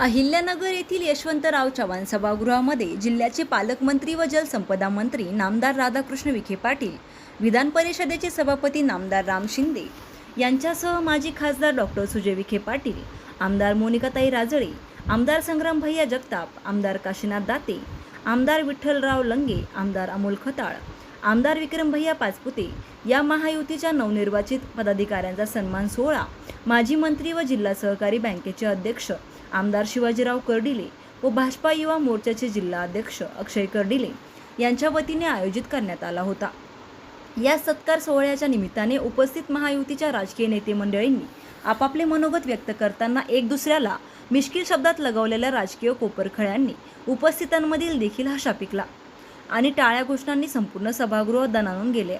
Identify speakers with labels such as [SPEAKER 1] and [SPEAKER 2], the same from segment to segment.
[SPEAKER 1] अहिल्यानगर येथील यशवंतराव चव्हाण सभागृहामध्ये जिल्ह्याचे पालकमंत्री व जलसंपदा मंत्री नामदार राधाकृष्ण विखे पाटील विधान परिषदेचे सभापती नामदार राम शिंदे यांच्यासह माजी खासदार डॉक्टर सुजय विखे पाटील आमदार मोनिकाताई राजळे आमदार संग्राम भैया जगताप आमदार काशीनाथ दाते आमदार विठ्ठलराव लंगे आमदार अमोल खताळ आमदार विक्रम भैया पाचपुते या महायुतीच्या नवनिर्वाचित पदाधिकाऱ्यांचा सन्मान सोहळा माजी मंत्री व जिल्हा सहकारी बँकेचे अध्यक्ष आमदार शिवाजीराव कर्डिले व भाजपा युवा मोर्चाचे जिल्हा अध्यक्ष अक्षय कर्डिले यांच्या वतीने आयोजित करण्यात आला होता. या सत्कार सोहळ्याच्या निमित्ताने उपस्थित महायुतीच्या राजकीय नेते मंडळींनी आपापले मनोगत व्यक्त करताना एक दुसऱ्याला मिश्किल शब्दात लगवलेल्या राजकीय कोपरखळ्यांनी उपस्थितांमधील देखील हा पिकला आणि टाळ्या घोषणांनी संपूर्ण सभागृह दणाणून गेले.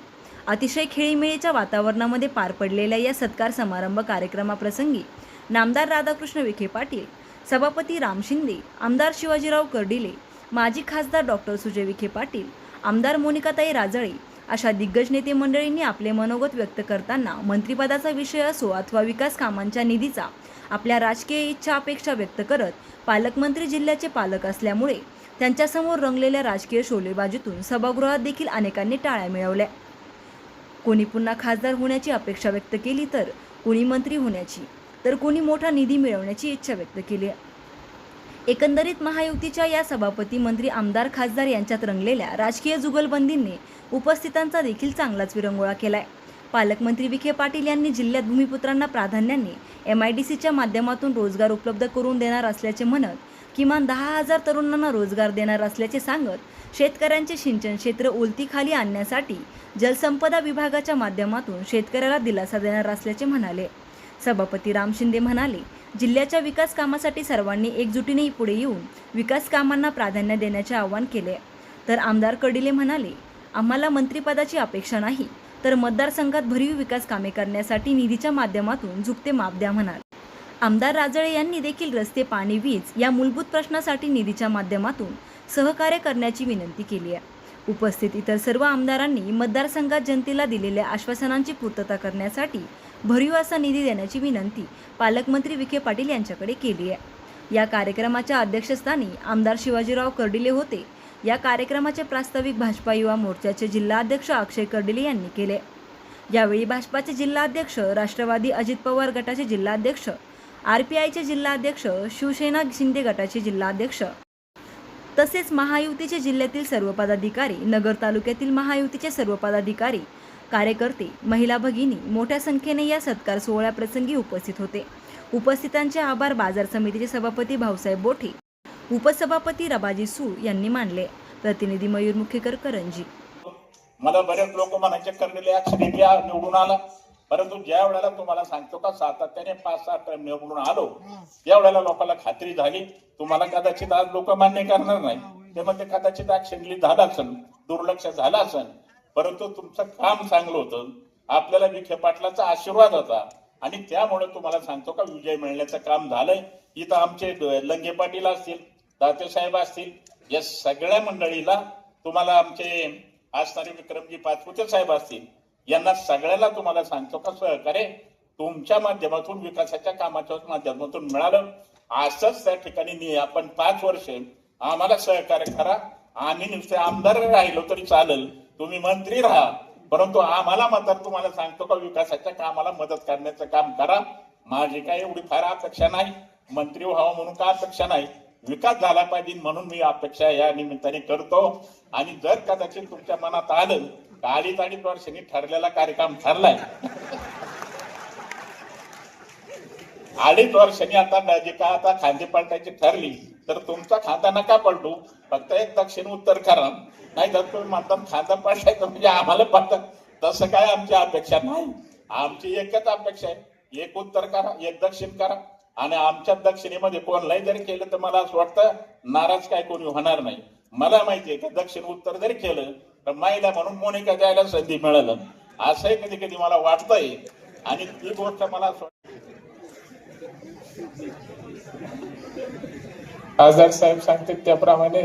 [SPEAKER 1] अतिशय खेळीमेळीच्या वातावरणामध्ये पार पडलेल्या या सत्कार समारंभ कार्यक्रमाप्रसंगी नामदार राधाकृष्ण विखे पाटील सभापती राम शिंदे आमदार शिवाजीराव कर्डिले माजी खासदार डॉक्टर सुजय विखे पाटील आमदार मोनिकाताई राजळे अशा दिग्गज नेते मंडळींनी आपले मनोगत व्यक्त करताना मंत्रिपदाचा विषय असो अथवा विकास कामांच्या निधीचा आपल्या राजकीय इच्छा अपेक्षा व्यक्त करत पालकमंत्री जिल्ह्याचे पालक असल्यामुळे त्यांच्यासमोर रंगलेल्या राजकीय शोलेबाजीतून सभागृहात देखील अनेकांनी टाळ्या मिळवल्या. कोणी पुन्हा खासदार होण्याची अपेक्षा व्यक्त केली तर कोणी मंत्री होण्याची. तर कोणी मोठा निधी मिळवण्याची इच्छा व्यक्त केली एकंदरीत महायुतीच्या या सभापती मंत्री आमदार खासदार यांच्यात रंगलेल्या राजकीय जुगलबंदींनी उपस्थितांचा देखील चांगलाच विरंगुळा केलाय. पालकमंत्री विखे पाटील यांनी जिल्ह्यात भूमिपुत्रांना प्राधान्याने एम आय डी सीच्या माध्यमातून रोजगार उपलब्ध करून देणार असल्याचे म्हणत किमान दहा हजार तरुणांना रोजगार देणार असल्याचे सांगत शेतकऱ्यांचे सिंचन क्षेत्र ओलतीखाली आणण्यासाठी जलसंपदा विभागाच्या माध्यमातून शेतकऱ्याला दिलासा देणार असल्याचे म्हणाले. सभापती राम शिंदे म्हणाले जिल्ह्याच्या विकास कामासाठी सर्वांनी एकजुटीने पुढे येऊन विकास कामांना प्राधान्य देण्याचे आवाहन केले. तर आमदार कडिले म्हणाले आम्हाला मंत्रिपदाची अपेक्षा नाही तर मतदारसंघात भरीव विकास कामे करण्यासाठी निधीच्या माध्यमातून झुकते माप द्या म्हणाले. आमदार राजळे यांनी देखील रस्ते पाणी वीज या मूलभूत प्रश्नासाठी निधीच्या माध्यमातून सहकार्य करण्याची विनंती केली आहे. उपस्थित इतर सर्व आमदारांनी मतदारसंघात जनतेला दिलेल्या आश्वासनांची पूर्तता करण्यासाठी भरीव असा निधी देण्याची विनंती पालकमंत्री विखे पाटील यांच्याकडे केली आहे. या कार्यक्रमाच्या अध्यक्षस्थानी आमदार शिवाजीराव कर्डिले होते. या कार्यक्रमाचे प्रास्ताविक भाजपा युवा मोर्चाचे जिल्हाध्यक्ष अक्षय कर्डिले यांनी केले. यावेळी भाजपाचे जिल्हाध्यक्ष राष्ट्रवादी अजित पवार गटाचे जिल्हाध्यक्ष आर पी आयचे जिल्हाध्यक्ष शिवसेना शिंदे गटाचे जिल्हाध्यक्ष तसेच महायुतीचे जिल्ह्यातील सर्व पदाधिकारी नगर तालुक्यातील महायुतीचे सर्व पदाधिकारी कार्यकर्ते महिला भगिनी मोठ्या संख्येने या सत्कार सोहळ्याप्रसंगी उपस्थित होते. उपस्थितांचे आभार बाजार समितीचे सभापती भाऊसाहेब बोठे उपसभापती रबाजी सूळ यांनी मानले. प्रतिनिधी मयूर मुखेकर करंजी.
[SPEAKER 2] मला बरेच लोक म्हणायचे करलेले ऍक्सिडेंट या निवडून आला. परंतु ज्या वेळेला तुम्हाला सांगतो का सातत्याने पाच सहा टर्म निवडून आलो त्या वेळेला लोकांना खात्री झाली. तुम्हाला कदाचित आज लोक मान्य करणार नाही. ते म्हणते कदाचित ऍक्सिडेंटली झाला असेल दुर्लक्ष झालं असेल परंतु तुमचं काम चांगलं होतं. आपल्याला विखे पाटलाचा आशीर्वाद होता. आणि त्यामुळे तुम्हाला सांगतो का विजय मिळण्याचं काम झालंय. इथं आमचे लंगे पाटील असतील दाते साहेब असतील या सगळ्या मंडळीला तुम्हाला आमचे असणारे विक्रमजी पाचपुते साहेब असतील यांना सगळ्याला तुम्हाला सांगतो का सहकार्य तुमच्या माध्यमातून विकासाच्या कामाच्या माध्यमातून मिळालं. असंच त्या ठिकाणी आपण पाच वर्ष आम्हाला सहकार्य करा. आम्ही नुसते आमदार राहिलो तरी चालेल. तुम्ही मंत्री राहा. परंतु आम्हाला मात्र तुम्हाला सांगतो का विकासाच्या कामाला मदत करण्याचं काम करा. माझी काय एवढी फार अपेक्षा नाही. मंत्री व्हावं म्हणून का अपेक्षा नाही? विकास झाला पाहिजे म्हणून मी अपेक्षा या निमित्ताने करतो. आणि जर कदाचित तुमच्या मनात आलं तर अडीच अडीच वर्षांनी ठरलेला कार्यक्रम ठरलाय. अडीच वर्षांनी आता जे काय आता खांदे पलटायची ठरली. तर तुमचा खांदा नका पलटू. फक्त एक दक्षिण उत्तर करा. नाही तर तुम्ही म्हणता खांदा पलटायचं म्हणजे आम्हाला पलट. तसं काय आमची अपेक्षा नाही. आमची एकच अपेक्षा आहे. एक उत्तर करा एक दक्षिण करा. आणि आमच्या दक्षिणेमध्ये कोणलाही जरी केलं तर मला असं वाटतं नाराज काय कोणी होणार नाही. मला माहितीये की दक्षिण उत्तर जरी केलं तर महिला म्हणून मोनिका द्यायला संधी मिळालं. असंही कधी कधी मला वाटतंय. आणि ती गोष्ट मला
[SPEAKER 3] आझाद साहेब सांगतात त्याप्रमाणे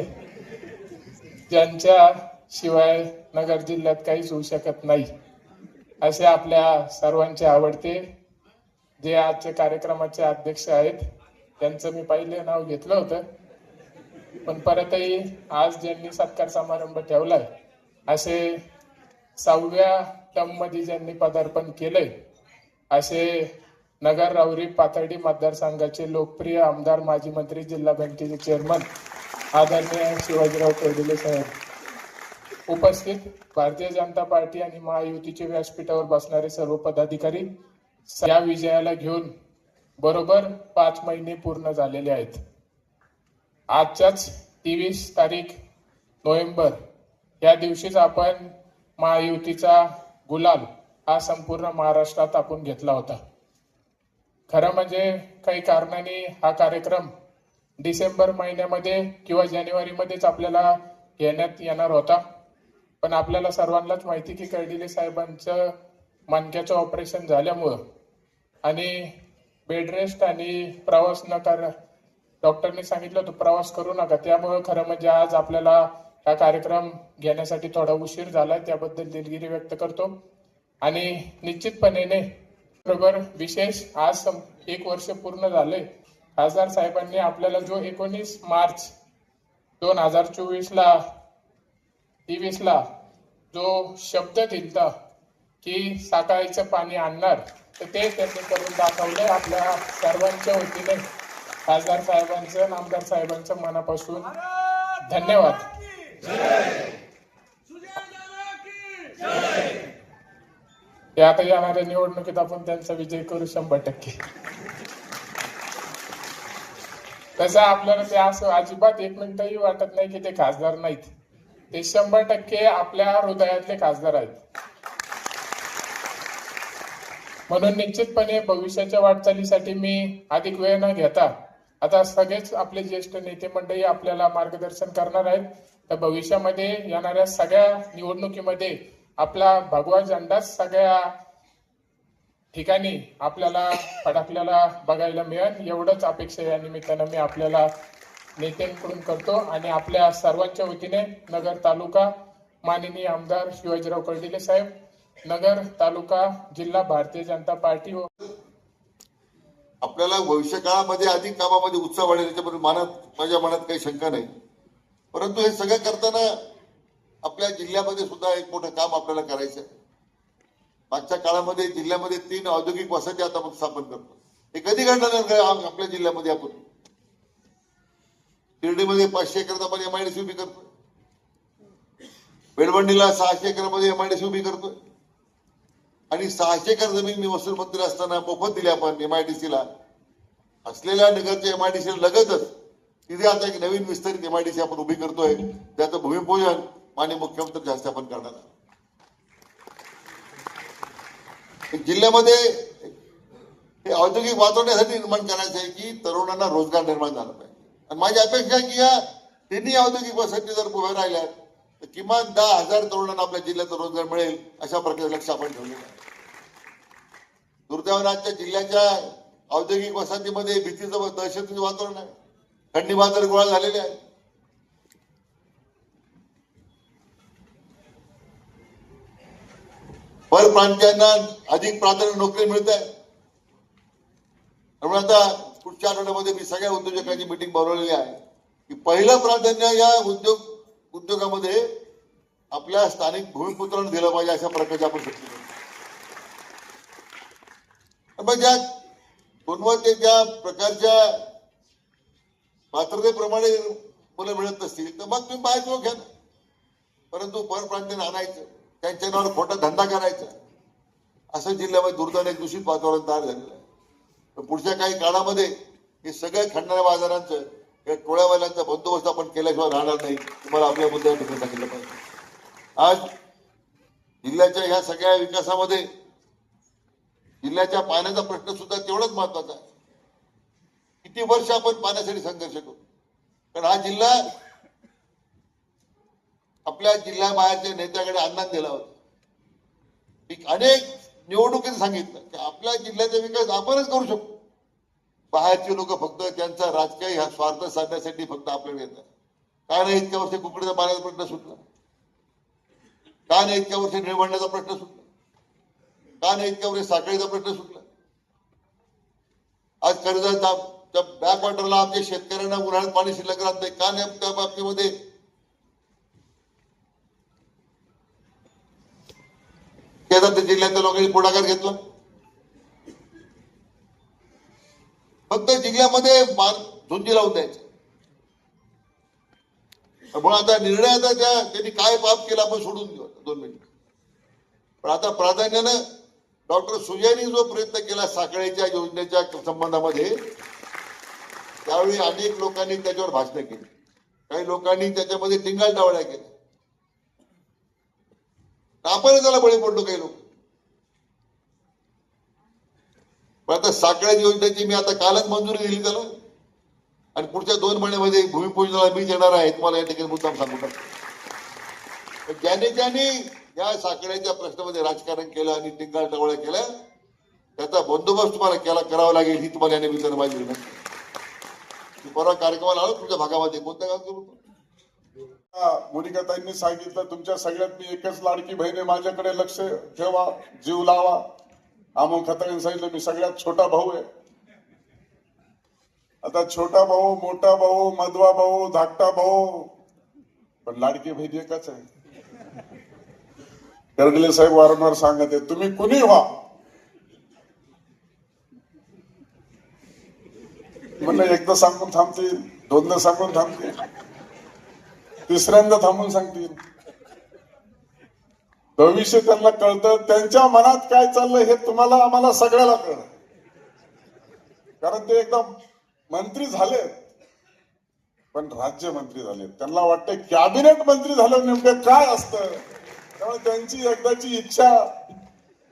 [SPEAKER 3] ज्यांच्या शिवाय नगर जिल्ह्यात काहीच होऊ शकत नाही असे आपल्या सर्वांचे आवडते. जे आजच्या कार्यक्रमाचे अध्यक्ष आहेत त्यांचं मी पहिले नाव घेतलं होतं. पण परतही आज ज्यांनी सत्कार समारंभ ठेवलाय असे सहाव्या टर्ममध्ये ज्यांनी पदार्पण केलंय असे नगर राऊरी पाथर्डी मतदारसंघाचे लोकप्रिय आमदार माजी मंत्री जिल्हा बँकेचे चेअरमन आदरणीय शिवाजीराव कर्डिले साहेब. उपस्थित भारतीय जनता पार्टी आणि महायुतीचे व्यासपीठावर बसणारे सर्व पदाधिकारी या विजयाला घेऊन बरोबर पाच महिने पूर्ण झालेले आहेत. आजच्याच तेवीस तारीख नोव्हेंबर या दिवशीच आपण महायुतीचा गुलाल हा संपूर्ण महाराष्ट्रात आपण घेतला होता. खरं म्हणजे काही कारणाने हा कार्यक्रम डिसेंबर महिन्यामध्ये किंवा जानेवारीमध्येच आपल्याला घेण्यात येणार होता. पण आपल्याला सर्वांनाच माहिती की कर्डिले साहेबांचं मानक्याचं ऑपरेशन झाल्यामुळं आणि बेडरेस्ट आणि प्रवास न कर डॉक्टरने सांगितलं होतं प्रवास करू नका. त्यामुळं खरं म्हणजे आज आपल्याला हा कार्यक्रम घेण्यासाठी थोडा उशीर झाला त्याबद्दल दिलगिरी व्यक्त करतो. आणि निश्चितपणे बरोबर. विशेष आज एक वर्ष पूर्ण झाले खासदार साहेबांनी आपल्याला जो एकोणीस मार्च दोन हजार चोवीस ला तेवीस ला जो शब्द दिलता की साकाळीचं पाणी आणणार तर ते त्यांनी करून दाखवले आपल्या सर्वांच्या वतीने. खासदार साहेबांचं आमदार साहेबांचं मनापासून धन्यवाद. ते आता येणाऱ्या निवडणुकीत आपण त्यांचा विजय करू शंभर टक्के. तसं आपल्याला ते असं अजिबात एक मिनिटही वाटत नाही की ते खासदार नाहीत. ते शंभर टक्के आपल्या हृदयातले खासदार आहेत. म्हणून निश्चितपणे भविष्याच्या वाटचालीसाठी मी अधिक वेळ न घेता आता सगळेच आपले ज्येष्ठ नेते मंडळी आपल्याला मार्गदर्शन करणार आहेत. तर भविष्यामध्ये येणाऱ्या सगळ्या निवडणुकीमध्ये आपला भगवा झेंडाच सगळ्या ठिकाणी आपल्याला फडकलेला बघायला मिळेल. एवढंच अपेक्षा या निमित्तानं मी आपल्याला नेत्यांकडून करतो आणि आपल्या सर्वांच्या वतीने नगर तालुका माननीय आमदार शिवाजीराव कर्डिले साहेब नगर तालुका जिल्हा भारतीय जनता पार्टी व
[SPEAKER 4] आपल्याला भविष्य काळामध्ये अधिक कामामध्ये उत्साह वाढेल त्याच्याबद्दल मनात माझ्या मनात काही शंका नाही. परंतु हे सगळं करताना आपल्या जिल्ह्यामध्ये सुद्धा एक मोठं काम आपल्याला करायचं आहे. मागच्या काळामध्ये जिल्ह्यामध्ये तीन औद्योगिक वसाहती आता आपण स्थापन करतो. हे कधी घडणार आपल्या जिल्ह्यामध्ये आपण. शिर्डीमध्ये पाचशे एकरात आपण एमआयडीसी उभी करतोय. बेडबंडीला सहाशे एकरामध्ये एमआयडीसी उभी करतोय. आणि सहाशे एकर जमीन मी वसूल मंत्री असताना मोफत दिली आपण एमआयडीसीला असलेल्या नगरच्या एमआयडीसी लगतच. तिथे आता एक नवीन विस्तारित एमआयडीसी आपण उभी करतोय. त्याचं भूमिपूजन माननीय मुख्यमंत्री हस्ते आपण करणार आहोत. जिल्ह्यामध्ये हे औद्योगिक वातावरणासाठी निर्माण करायचं आहे की तरुणांना रोजगार निर्माण झाला पाहिजे. आणि माझी अपेक्षा आहे की या तिन्ही औद्योगिक वसंती जर उभ्या राहिल्या तर किमान दहा हजार तरुणांना आपल्या जिल्ह्यात रोजगार मिळेल अशा प्रकारे लक्ष आपण ठेवलेलं आहे. दुर्दैवानं आजच्या जिल्ह्याच्या औद्योगिक वसाहतीमध्ये भीतीचं दहशतीचं वातावरण आहे. थंडी बाजार गोळा झालेले आहे. परप्रांतीयांना अधिक प्राधान्य नोकरी मिळत आहे त्यामुळे आता पुढच्या आठवड्यामध्ये मी सगळ्या उद्योजकांची मिटिंग बोलवलेली आहे की पहिलं प्राधान्य या उद्योग उद्योगामध्ये आपल्या स्थानिक भूमिपुत्रांना दिलं पाहिजे अशा प्रकारचे आपण सूचना ज्या गुणवत्तेच्या प्रकारच्या पात्रतेप्रमाणे मुलं मिळत नसतील तर मग तुम्ही बाहेर घ्या परंतु परप्रांतीय आणायचं. त्यांच्या नावावर खोटा धंदा करायचा. असं जिल्ह्यामध्ये दुर्दैवाने एक दूषित वातावरण तयार झालेलं आहे. पुढच्या काही काळामध्ये हे सगळ्या खंडण्या बाजारांचं या टोळ्यावाल्यांचा बंदोबस्त आपण केल्याशिवाय राहणार नाही तुम्हाला आपल्या मुद्द्यावर सांगितलं पाहिजे. आज जिल्ह्याच्या ह्या सगळ्या विकासामध्ये जिल्ह्याच्या पाण्याचा प्रश्न सुद्धा तेवढाच महत्त्वाचा आहे. किती वर्ष आपण पाण्यासाठी संघर्ष करू? कारण हा जिल्हा आपल्या जिल्हा बाहेरच्या नेत्याकडे अन्मान दिला होता. अनेक निवडणुकीत सांगितलं की आपल्या जिल्ह्याचा विकास आपणच करू शकतो बाहेरचे लोक फक्त त्यांचा राजकीय हा स्वार्थ साधण्यासाठी फक्त आपल्याकडे येतात. का नाही इतक्या वर्षी कुकडीचा पाण्याचा प्रश्न सुटला? का नाही इतक्या वर्षी निळवंड्याचा प्रश्न सुटला? का नाही इतक्या वर्षी साखळीचा प्रश्न सुटला? आज कर्जाचा त्या बॅकवॉटरला आमच्या शेतकऱ्यांना उन्हाळ्यात पाणी शिल्लक राहत नाही का नाही त्या बाबतीमध्ये शेजारच्या जिल्ह्यातल्या लोकांनी पुढाकार घेतला. फक्त जिल्ह्यामध्ये झुंजी लावून द्यायचं. म्हणून आता निर्णय आता त्या त्यांनी काय पाप केला आपण सोडून देऊ दोन मिनिट. पण आता प्राधान्यानं डॉक्टर सुजयनी जो प्रयत्न केला साखळीच्या योजनेच्या संबंधामध्ये त्यावेळी अनेक लोकांनी त्याच्यावर भाषणं केली. काही लोकांनी त्याच्यामध्ये टिंगाल टावळ्या केल्या. आपण त्याला बळी पडलो काही लोक. पण आता साखळ्या योजनेची मी आता कालच मंजुरी दिली त्याला. आणि पुढच्या दोन महिन्यामध्ये भूमिपूजनाला मी देणार आहे तुम्हाला या ठिकाणी मुद्दाम सांगू शकतो. पण ज्याने ज्याने या साखळ्याच्या प्रश्नामध्ये राजकारण केलं आणि टिंगाळ टवळ्या केल्या त्याचा बंदोबस्त तुम्हाला केला करावा लागेल ही तुम्हाला या निमित्तानं माझी विनंती. परवा कार्यक्रमाला आलो तुमच्या भागामध्ये. कोणत्या गाव करू
[SPEAKER 5] मोनिकाताईंनी सांगितलं तुमच्या सगळ्यात मी एकच लाडकी बहिणी आहे माझ्याकडे लक्ष ठेवा जीव लावा. अमोल खताळ्यांनी सांगितलं मी सगळ्यात छोटा भाऊ आहे. आता छोटा भाऊ मोठा भाऊ मधवा भाऊ धाकटा भाऊ पण लाडकी बहिणी एकच आहे. कर्डिले साहेब वारंवार सांगत आहे तुम्ही कुणी व्हा? म्हणलं एकदा सांगून थांबतील दोनदा सांगून थांबतील. तिसऱ्यांदा थांबून सांगतील. भविष्य त्यांना कळतं त्यांच्या मनात काय चाललंय हे तुम्हाला आम्हाला सगळ्याला कळत कारण ते एकदम मंत्री झालेत पण राज्यमंत्री झाले. त्यांना वाटतं कॅबिनेट मंत्री झालं नेमकं काय असतं? त्यामुळे त्यांची एकदाची इच्छा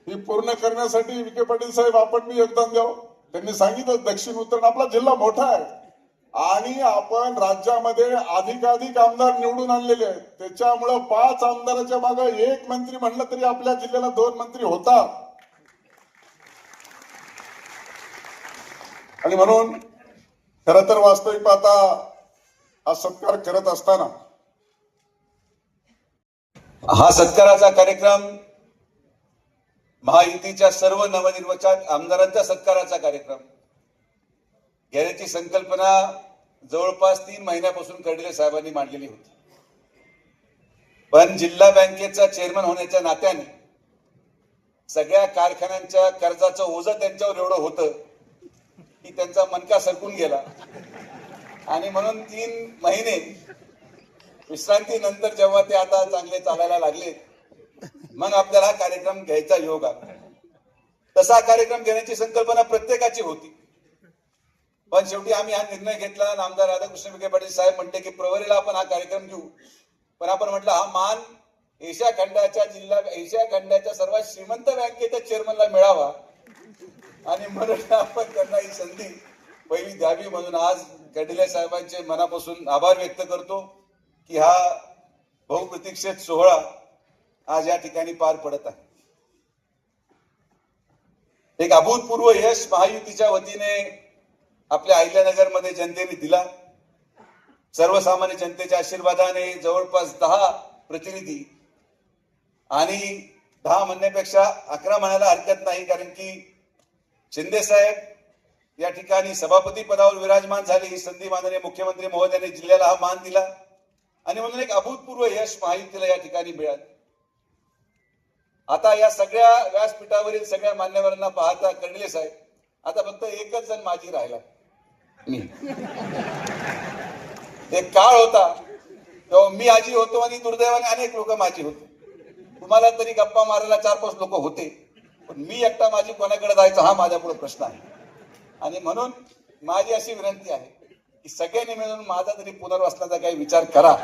[SPEAKER 5] ही पूर्ण करण्यासाठी विखे पाटील साहेब आपण मी योगदान द्यावं. त्यांनी सांगितलं दक्षिण उत्तर आपला जिल्हा मोठा आहे. आणि आपण राज्यामध्ये अधिकाधिक आमदार निवडून आणलेले आहेत. त्याच्यामुळं पाच आमदाराच्या मागे एक मंत्री म्हणलं तरी आपल्या जिल्ह्याला दोन मंत्री होतात. आणि म्हणून खर तर वास्तविक पाहता हा सत्कार करत असताना
[SPEAKER 6] हा सत्काराचा कार्यक्रम महायुतीच्या सर्व नवनिर्वाचित आमदारांच्या सत्काराचा कार्यक्रम घेण्याची संकल्पना जवळपास तीन महिन्यापासून कर्डिले साहेबांनी मांडलेली होती. पण जिल्हा बँकेचा चेअरमन होण्याच्या नात्याने सगळ्या कारखान्यांच्या कर्जाचं ओझं त्यांच्यावर एवढं होतं की त्यांचा मनका सरकून गेला. आणि म्हणून तीन महिने विश्रांतीनंतर जेव्हा ते आता चांगले चालायला लागले मग आपल्याला हा कार्यक्रम घ्यायचा योग आला. तसा कार्यक्रम घेण्याची संकल्पना प्रत्येकाची होती. पण शेवटी आम्ही हा निर्णय घेतला आणि आमदार राधाकृष्ण विखे पाटील साहेब म्हणते की प्रवरीला आपण हा कार्यक्रम घेऊ. पण आपण म्हटलं हा मान एशिया खंडाच्या जिल्हा एशिया खंडाच्या सर्वात श्रीमंत बँकेच्या चेअरमनला मिळावा. आणि म्हणून आपण त्यांना ही संधी पहिली द्यावी म्हणून आज कडिले साहेबांचे मनापासून आभार व्यक्त करतो की हा बहुप्रतीक्षित सोहळा आज या ठिकाणी पार पडत आहे. एक अभूतपूर्व यश महायुतीच्या वतीने आपल्या अहिल्यानगरमध्ये जनतेने दिला. सर्वसामान्य जनतेच्या आशीर्वादाने जवळपास दहा प्रतिनिधी आणि दहा म्हणण्यापेक्षा अकरा म्हणायला हरकत नाही कारण की शिंदे साहेब या ठिकाणी सभापती पदावर विराजमान झाले ही संधी माननीय मुख्यमंत्री महोदयाने जिल्ह्याला हा मान दिला. आणि म्हणून एक अभूतपूर्व यश महायुतीला या ठिकाणी मिळालं. आता या सगळ्या व्यासपीठावरील सगळ्या मान्यवरांना पाहता कर्डिले साहेब आता फक्त एकच जण माझी राहिला. मी. एक काळ होता तेव्हा मी आजी होतो आणि दुर्दैवाने अनेक लोक माझी होते. तुम्हाला तरी गप्पा मारायला चार पाच लोक होते पण मी एकटा माझी कोणाकडे जायचा हा माझ्या पुढे प्रश्न आहे. आणि म्हणून माझी अशी विनंती आहे की सगळ्यांनी मिळून माझा तरी पुनर्वसनाचा काही विचार करा.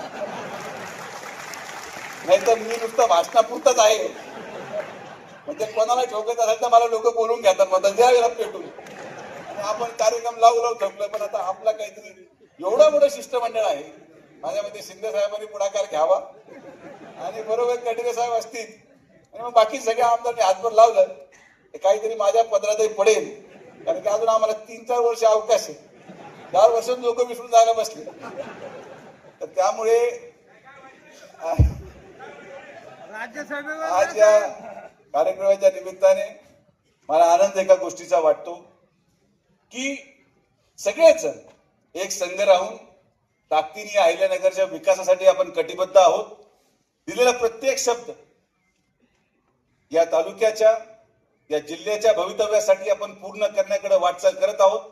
[SPEAKER 6] नाहीतर मी नुसतं भाषणापुरतच आहे. म्हणजे कोणाला ठोकत असेल तर मला लोक बोलून घेतात म्हणतात द्या पेटून. आपण कार्यक्रम लावू लावू ठोकलोय पण आता आपला काहीतरी एवढं मोठं शिष्टमंडळ आहे. माझ्या मते शिंदे साहेबांनी पुढाकार घ्यावा. आणि बरोबर कटिरे साहेब असतील. आणि मग बाकी सगळ्या आमदारांनी हातभर लावलं काहीतरी माझ्या पदरातही पडेल. कारण की अजून आम्हाला तीन चार वर्ष अवकाश आहे. चार वर्षात लोक विसरून जायला बसले. तर त्यामुळे आज या कार्यक्रमाच्या निमित्ताने मला आनंद एका गोष्टीचा वाटतो. की सगळेच एक संघ राहून ताकदीने अहिल्यानगरच्या विकासासाठी आपण कटिबद्ध आहोत. दिलेला प्रत्येक शब्द या तालुक्याच्या या जिल्ह्याच्या भवितव्यासाठी आपण पूर्ण करण्याकडे वाटचाल करत आहोत.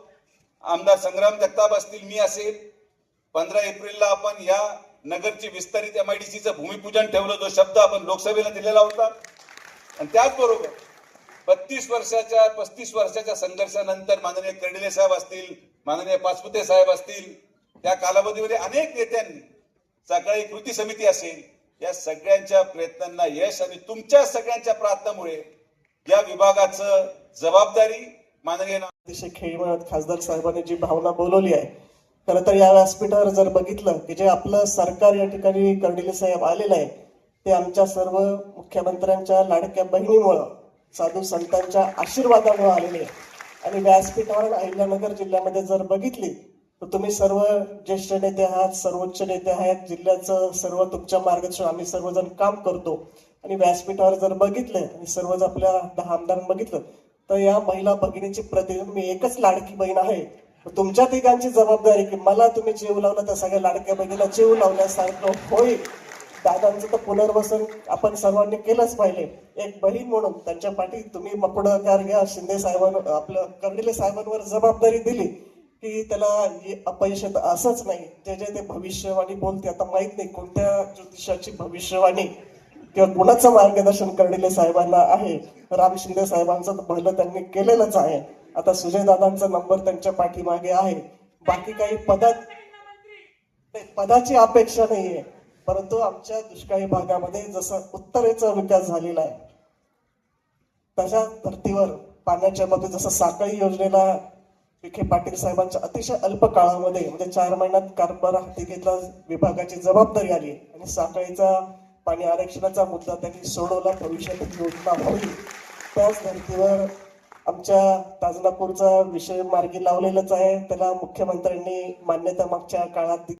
[SPEAKER 6] आमदार संग्राम जगताप असतील मी असेल पंधरा एप्रिलला आपण या नगरची विस्तारित एमआयडीसीचं भूमिपूजन ठेवलं जो शब्द आपण लोकसभेला दिलेला होता. आणि त्याचबरोबर बत्तीस वर्षाच्या पस्तीस वर्षाच्या संघर्षानंतर माननीय कर्डिले साहेब असतील माननीय पाचपुते साहेब असतील त्या कालावधीमध्ये अनेक नेत्यांनी सकाळी कृती समिती असेल या सगळ्यांच्या प्रयत्नांना यश आणि तुमच्या सगळ्यांच्या प्रार्थनामुळे या विभागाचं जबाबदारी माननीय
[SPEAKER 7] अतिशय खेळीमेळात खासदार साहेबांनी जी भावना बोलवली आहे खरं तर या व्यासपीठावर जर बघितलं की जे आपलं सरकार या ठिकाणी कर्डिले साहेब आलेलं आहे ते आमच्या सर्व मुख्यमंत्र्यांच्या लाडक्या बहिणीमुळं साधू संतांच्या आशीर्वादामुळे आलेले आहे. आणि व्यासपीठावर अहिल्यानगर जिल्ह्यामध्ये जर बघितली तर तुम्ही सर्व ज्येष्ठ नेते आहात सर्वोच्च नेते आहेत जिल्ह्याचं सर्व तुमच्या मार्गदर्शन आम्ही सर्वजण काम करतो. आणि व्यासपीठावर जर बघितलं आणि सर्वच आपल्या दहा आमदार बघितलं तर या महिला भगिनीची प्रतिनिधी मी एकच लाडकी बहीण आहे. तुमच्या तिघांची जबाबदारी की मला तुम्ही जीव लावला तर सगळ्या लाडक्या बहिणीला जीव लावल्यासारखं होईल. दादांचं तर पुनर्वसन आपण सर्वांनी केलंच पाहिजे. एक बहीण म्हणून त्यांच्या पाठी तुम्ही पुढाकार घ्या शिंदे साहेबांवर आपलं कर्डिले साहेबांवर जबाबदारी दिली की त्याला हे अपयश असंच नाही. जे जे ते भविष्यवाणी बोलते आता माहीत नाही कोणत्या ज्योतिषाची भविष्यवाणी किंवा कुणाचं मार्गदर्शन कर्डिले साहेबांना आहे. राम शिंदे साहेबांचं तर त्यांनी केलेलंच आहे. आता सुजय दादांचा नंबर त्यांच्या पाठीमागे आहे. बाकी काही पदात पदाची अपेक्षा नाहीये. परंतु आमच्या दुष्काळी भागामध्ये जसं उत्तरेचा विकास झालेला आहे तशा धर्तीवर पाण्याच्या मध्ये जसं साखळी योजनेला विखे पाटील साहेबांच्या अतिशय अल्प काळामध्ये म्हणजे चार महिन्यात कारभार हाती घेतला विभागाची जबाबदारी आली आणि साखळीचा पाणी आरक्षणाचा मुद्दा त्यांनी सोडवला भविष्यात योजना होईल. त्याच धर्तीवर आमच्या ताजनापूरचा विषय मार्गी लावलेलाच आहे. त्याला मुख्यमंत्र्यांनी मान्यता मागच्या काळात